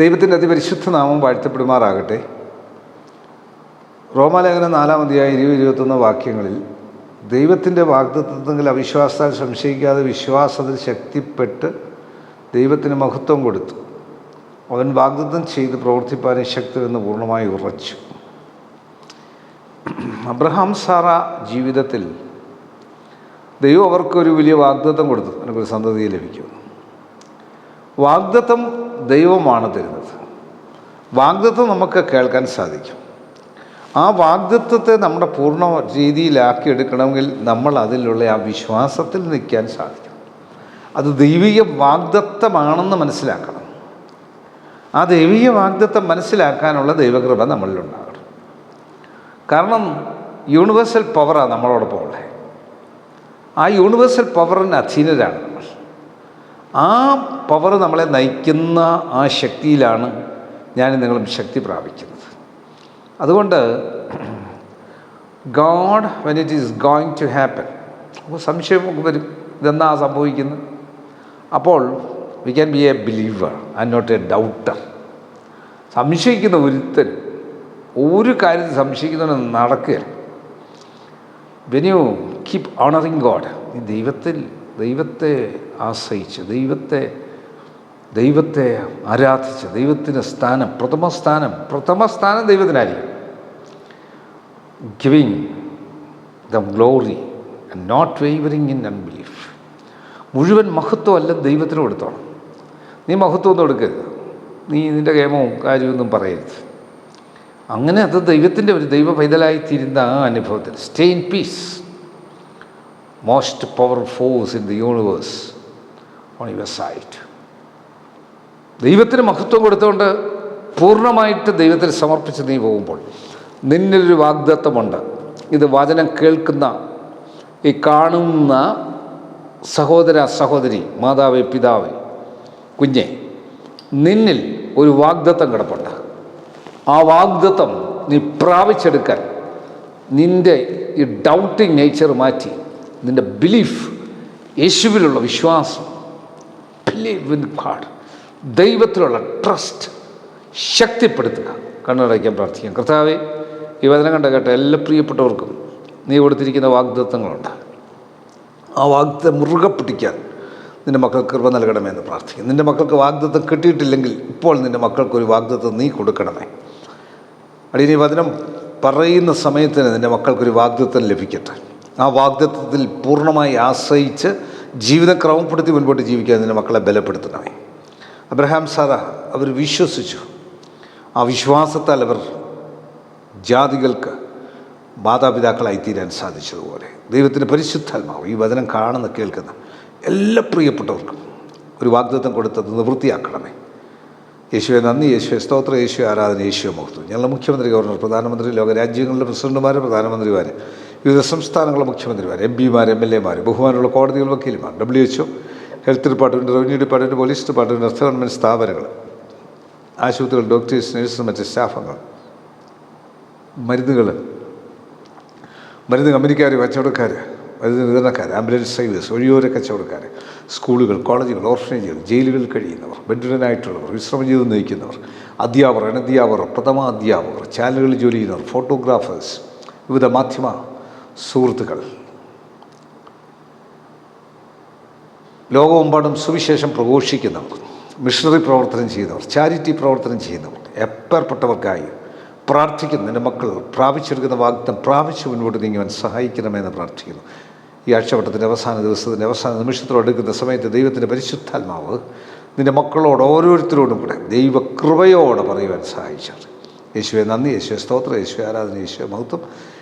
ദൈവത്തിന്റെ അതിപരിശുദ്ധ നാമം വാഴ്ത്തപ്പെടുമാറാകട്ടെ. റോമാലേഖനം നാലാമതിയായ ഇരുപത് ഇരുപത്തൊന്ന് വാക്യങ്ങളിൽ ദൈവത്തിന്റെ വാഗ്ദത്വത്തിൽ അവിശ്വാസത്താൽ സംശയിക്കാതെ വിശ്വാസത്തിൽ ശക്തിപ്പെട്ട് ദൈവത്തിന് മഹത്വം കൊടുത്തു. അവൻ വാഗ്ദത്തം ചെയ്ത് പ്രവർത്തിപ്പാനും ശക്തരെന്ന് പൂർണമായി ഉറച്ചു. അബ്രഹാം സാറ ജീവിതത്തിൽ ദൈവം അവർക്കൊരു വലിയ വാഗ്ദത്തം കൊടുത്തു. എനിക്കൊരു സന്തതിയെ ലഭിക്കും വാഗ്ദത്തം ദൈവമാണ് തരുന്നത്. വാഗ്ദത്വം നമുക്ക് കേൾക്കാൻ സാധിക്കും. ആ വാഗ്ദത്വത്തെ നമ്മുടെ പൂർണ രീതിയിലാക്കി എടുക്കണമെങ്കിൽ നമ്മൾ അതിലുള്ള ആ വിശ്വാസത്തിൽ നിൽക്കാൻ സാധിക്കും. അത് ദൈവിക വാഗ്ദത്തമാണെന്ന് മനസ്സിലാക്കണം. ആ ദൈവിക വാഗ്ദത്തം മനസ്സിലാക്കാനുള്ള ദൈവകൃപ നമ്മളിലുണ്ടാകണം. കാരണം യൂണിവേഴ്സൽ പവറാണ് നമ്മളോടൊപ്പം ഉള്ളത്. ആ യൂണിവേഴ്സൽ പവറിന് അധീനരാണ് നമ്മൾ. ആ പവർ നമ്മളെ നയിക്കുന്ന ആ ശക്തിയിലാണ് ഞാൻ നിങ്ങളും ശക്തി പ്രാപിക്കുന്നത്. അതുകൊണ്ട് God when it is going to happen അപ്പോൾ സംശയം വരും. ഇതെന്നാ സംഭവിക്കുന്നത്? അപ്പോൾ we can be a believer and not a doubter സംശയിക്കുന്ന ഒരുത്തൻ ഒരു കാര്യത്തിൽ സംശയിക്കുന്നവന് നടക്കുക when you keep honouring God ഈ ദൈവത്തിൽ ദൈവത്തെ ആശ്രയിച്ച് ദൈവത്തെ ദൈവത്തെ ആരാധിച്ച് ദൈവത്തിന് സ്ഥാനം പ്രഥമ സ്ഥാനം പ്രഥമ സ്ഥാനം ദൈവത്തിനായിരിക്കും. Giving the glory and not wavering in unbelief മുഴുവൻ മഹത്വം അല്ല ദൈവത്തിന് കൊടുത്തോണം. നീ മഹത്വം ഒന്നും എടുക്കരുത്. നീ നിന്റെ കേമവും കാര്യമൊന്നും പറയരുത്. അങ്ങനെ അത് ദൈവത്തിന്റെ ഒരു ദൈവ പൈതലായിത്തീരുന്ന ആ അനുഭവത്തിൽ. Stay in peace most power force in the universe on your sight ദൈവത്തിന് മഹത്വം കൊടുത്തുകൊണ്ട് പൂർണമായിട്ട് ദൈവത്തിൽ സമർപ്പിച്ച് നീ പോകുമ്പോൾ നിന്നിലൊരു വാഗ്ദത്വമുണ്ട് ഇത് വചനം കേൾക്കുന്ന ഈ കാണുന്ന സഹോദര സഹോദരി മാതാവ് പിതാവ് കുഞ്ഞെ നിന്നിൽ ഒരു വാഗ്ദത്തം കിടപ്പുണ്ട്. ആ വാഗ്ദത്തം നീ പ്രാപിച്ചെടുക്കാൻ നിന്റെ ഈ ഡൗട്ടിങ് നേച്ചർ മാറ്റി. നിന്റെ ബിലീഫ് യേശുവിലുള്ള വിശ്വാസം ബിലീവ് ഇൻ ഗാഡ് ദൈവത്തിലുള്ള ട്രസ്റ്റ് ശക്തിപ്പെടുത്തുക. കണ്ണടയ്ക്കാൻ പ്രാർത്ഥിക്കാം. കർത്താവെ ഈ വചനം കണ്ട കേട്ട എല്ലാ പ്രിയപ്പെട്ടവർക്കും നീ കൊടുത്തിരിക്കുന്ന വാഗ്ദത്വങ്ങളുണ്ട് ആ വാഗ്ദത്തം മുറുകെ പിടിക്കാൻ നിന്റെ മക്കൾക്ക് കൃപ നൽകണമേ എന്ന് പ്രാർത്ഥിക്കും നിന്റെ മക്കൾക്ക് വാഗ്ദത്തം കിട്ടിയിട്ടില്ലെങ്കിൽ ഇപ്പോൾ നിന്റെ മക്കൾക്കൊരു വാഗ്ദത്തം നീ കൊടുക്കണമേ. അടിയനി വചനം പറയുന്ന സമയത്തിന് നിന്റെ മക്കൾക്കൊരു വാഗ്ദത്തം ലഭിക്കട്ടെ. ആ വാഗ്ദത്വത്തിൽ പൂർണമായി ആശ്രയിച്ച് ജീവിതം ക്രമപ്പെടുത്തി മുൻപോട്ട് ജീവിക്കാൻ നിന്റെ മക്കളെ ബലപ്പെടുത്തണമേ. അബ്രഹാം സാറ അവർ വിശ്വസിച്ചു. ആ വിശ്വാസത്താൽ അവർ ജാതികൾക്ക് മാതാപിതാക്കളായി തീരാൻ സാധിച്ചതുപോലെ. ദൈവത്തിന്റെ പരിശുദ്ധാത്മാവ് ഈ വചനം കാണുന്ന കേൾക്കുന്ന എല്ലാ പ്രിയപ്പെട്ടവർക്കും ഒരു വാഗ്ദത്തം കൊടുത്തത് നിവൃത്തിയാക്കണമേ യേശുവെ നന്ദി യേശുവെ സ്തോത്ര യേശു ആരാധന യേശുവെ മഹത്വം. ഞങ്ങളുടെ മുഖ്യമന്ത്രി ഗവർണർ പ്രധാനമന്ത്രി ലോകരാജ്യങ്ങളിലെ പ്രസിഡന്റുമാർ പ്രധാനമന്ത്രിമാർ വിവിധ സംസ്ഥാനങ്ങളെ മുഖ്യമന്ത്രിമാർ എം പിമാർ എം എൽ എമാർ ബഹുമാനമുള്ള കോടതികൾ വക്കീലുമാർ W H health department revenue department police department അർത്ഥ ഗവൺമെന്റ് സ്ഥാപനങ്ങൾ ആശുപത്രികൾ ഡോക്ടേഴ്സ് നഴ്സസ് മറ്റ് സ്റ്റാഫുകൾ മരുന്നുകൾ മരുന്ന് കമ്പനിക്കാർ കച്ചവടക്കാർ മരുന്ന് വിതരണക്കാർ ആംബുലൻസ് സർവീസ് ഒഴിയോര കച്ചവടക്കാർ സ്കൂളുകൾ കോളേജുകൾ ഓർഫനേജുകൾ ജയിലുകളിൽ കഴിയുന്നവർ ബെഡ്രിഡനായിട്ടുള്ളവർ വിശ്രമ ജീവിതം നയിക്കുന്നവർ അധ്യാപകർ അനധ്യാപകർ പ്രഥമ അധ്യാപകർ ചാനലുകളിൽ ജോലി ചെയ്യുന്നവർ ഫോട്ടോഗ്രാഫേഴ്സ് വിവിധ മാധ്യമ സുഹൃത്തുക്കൾ. ലോകമെമ്പാടും സുവിശേഷം പ്രഘോഷിക്കുന്നവർ മിഷണറി പ്രവർത്തനം ചെയ്യുന്നവർ ചാരിറ്റി പ്രവർത്തനം ചെയ്യുന്നവർ എപ്പേർപ്പെട്ടവർക്കായി പ്രാർത്ഥിക്കുന്നു എന്റെ മക്കൾ പ്രാപിച്ചെടുക്കുന്ന വാഗ്ദം പ്രാപിച്ചു മുൻപോട്ട് നീങ്ങുവാൻ സഹായിക്കണമെന്ന് പ്രാർത്ഥിക്കുന്നു. ഈ ആഴ്ചവട്ടത്തിന്റെ അവസാന ദിവസത്തിന്റെ അവസാന നിമിഷത്തിലെടുക്കുന്ന സമയത്ത് ദൈവത്തിന്റെ പരിശുദ്ധാത്മാവ് നിന്റെ മക്കളോട് ഓരോരുത്തരോടും കൂടെ ദൈവകൃപയോടെ പറയുവാൻ സഹായിച്ചു യേശുവെ നന്ദി. യേശുവെ സ്തോത്രം. യേശുവെ ആരാധന. യേശുവെ മഹത്വം.